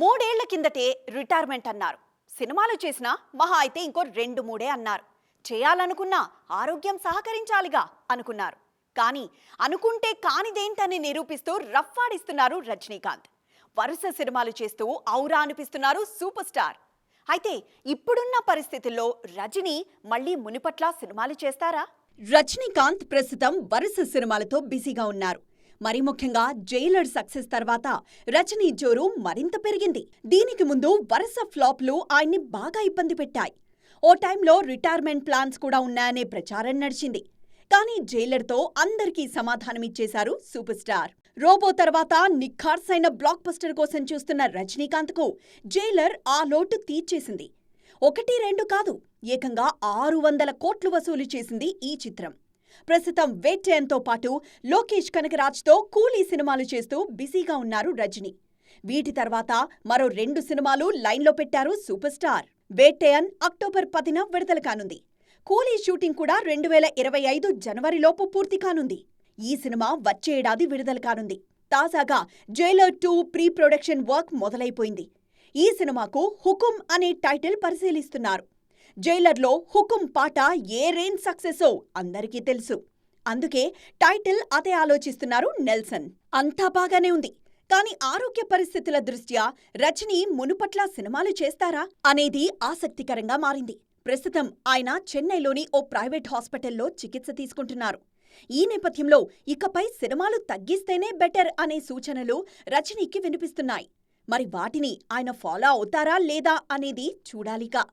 మూడేళ్ళ కిందటే రిటైర్మెంట్ అన్నారు. సినిమాలు చేసినా మహా అయితే ఇంకో రెండు మూడే అన్నారు. చేయాలనుకున్నా ఆరోగ్యం సహకరించాలిగా అనుకున్నారు. కానీ అనుకుంటే కానిదేంటని నిరూపిస్తూ రఫ్ఫాడిస్తున్నారు రజనీకాంత్. వరుస సినిమాలు చేస్తూ ఔరా అనిపిస్తున్నారు సూపర్ స్టార్. అయితే ఇప్పుడున్న పరిస్థితుల్లో రజనీ మళ్ళీ మునిపట్ల సినిమాలు చేస్తారా? రజనీకాంత్ ప్రస్తుతం వరుస సినిమాలతో బిజీగా ఉన్నారు. మరి ముఖ్యంగా జైలర్ సక్సెస్ తర్వాత రజనీ జోరు మరింత పెరిగింది. దీనికి ముందు వరుస ఫ్లాప్లు ఆయన్ని బాగా ఇబ్బంది పెట్టాయి. ఓ టైంలో రిటైర్మెంట్ ప్లాన్స్ కూడా ఉన్నాయనే ప్రచారం నడిచింది. కానీ జైలర్తో అందరికీ సమాధానమిచ్చేశారు సూపర్ స్టార్. రోబో తర్వాత నిఖార్సైన బ్లాక్ బస్టర్ కోసం చూస్తున్న రజనీకాంత్కు జైలర్ ఆ లోటు తీర్చేసింది. ఒకటి రెండు కాదు ఏకంగా ఆరు వందల కోట్లు వసూలు చేసింది ఈ చిత్రం. ప్రస్తుతం వేటేన్తో పాటు లోకేష్ కనకరాజ్తో కూలీ సినిమాలు చేస్తూ బిజీగా ఉన్నారు రజనీ. వీటి తర్వాత మరో రెండు సినిమాలు లైన్లో పెట్టారు సూపర్ స్టార్. వేటేయన్ అక్టోబర్ పదిన విడుదల కానుంది. కూలీ షూటింగ్ కూడా రెండు వేల ఇరవై ఐదు జనవరిలోపు పూర్తి కానుంది. ఈ సినిమా వచ్చే ఏడాది విడుదల కానుంది. తాజాగా Jailer two pre production work మొదలైపోయింది. ఈ సినిమాకు హుకుం అనే టైటిల్ పరిశీలిస్తున్నారు. జైలర్లో హుకుం పాట ఏ రేంజ్ సక్సెసో అందరికీ తెలుసు. అందుకే టైటిల్ అదే ఆలోచిస్తున్నారు నెల్సన్. అంతా బాగానే ఉంది. కానీ ఆరోగ్య పరిస్థితుల దృష్ట్యా రజనీ మునుపట్ల సినిమాలు చేస్తారా అనేది ఆసక్తికరంగా మారింది. ప్రస్తుతం ఆయన చెన్నైలోని ఓ ప్రైవేట్ హాస్పిటల్లో చికిత్స తీసుకుంటున్నారు. ఈ నేపథ్యంలో ఇకపై సినిమాలు తగ్గిస్తేనే బెటర్ అనే సూచనలు రజనీకి వినిపిస్తున్నాయి. మరి వాటిని ఆయన ఫాలో అవుతారా లేదా అనేది చూడాలిక.